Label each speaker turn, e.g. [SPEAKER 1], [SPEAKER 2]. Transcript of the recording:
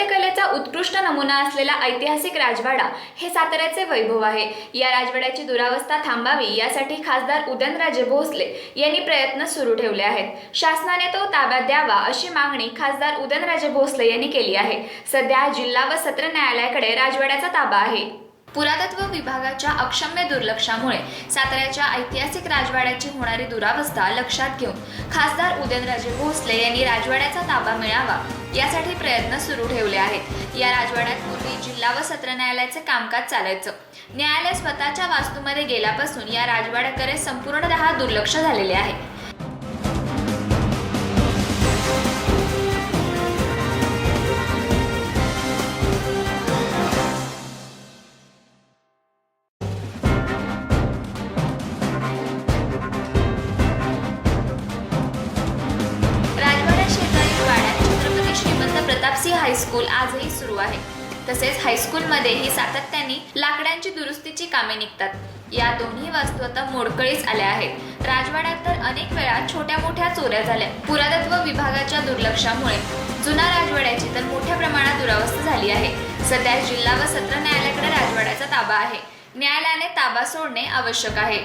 [SPEAKER 1] चित्रकलेचा उत्कृष्ट नमुना असलेला ऐतिहासिक राजवाडा हे साताऱ्याचे वैभव आहे. या राजवाड्याची दुरावस्था थांबावी यासाठी खासदार उदयनराजे भोसले यांनी प्रयत्न सुरू ठेवले आहेत. शासनाने तो ताब्यात द्यावा अशी मागणी खासदार उदयनराजे भोसले यांनी केली आहे. सध्या जिल्हा व सत्र न्यायालयाकडे राजवाड्याचा ताबा आहे. पुरातत्व विभागाच्या अक्षम्य दुर्लक्षामुळे साताऱ्याच्या ऐतिहासिक राजवाड्याची होणारी दुरावस्था लक्षात घेऊन खासदार उदयनराजे भोसले यांनी राजवाड्याचा ताबा मिळावा यासाठी प्रयत्न सुरू ठेवले आहेत. या राजवाड्यात पूर्वी जिल्हा व सत्र न्यायालयाचे कामकाज चालायचं. न्यायालय स्वतःच्या वास्तूमध्ये गेल्यापासून या राजवाड्याकडे संपूर्णतः दुर्लक्ष झालेले आहे. श्रीमंत हायस्कूल आजही सुरू आहे. तसेच हायस्कूलमध्येही सातत्याने लाकडांची दुरुस्तीची कामे निघतात. या दोन्ही वस्तू आता मोडकळीस आल्या आहेत. राजवाड्यात तर अनेक वेळा छोट्या मोठ्या चोऱ्या झाल्या. पुरातत्व विभागाच्या दुर्लक्षामुळे जुना राजवाड्याची तर मोठ्या प्रमाणात दुरावस्था झाली आहे. सध्या जिल्हा व सत्र न्यायालयाकडे राजवाड्याचा ताबा आहे. न्यायालयाने ताबा सोडणे आवश्यक आहे.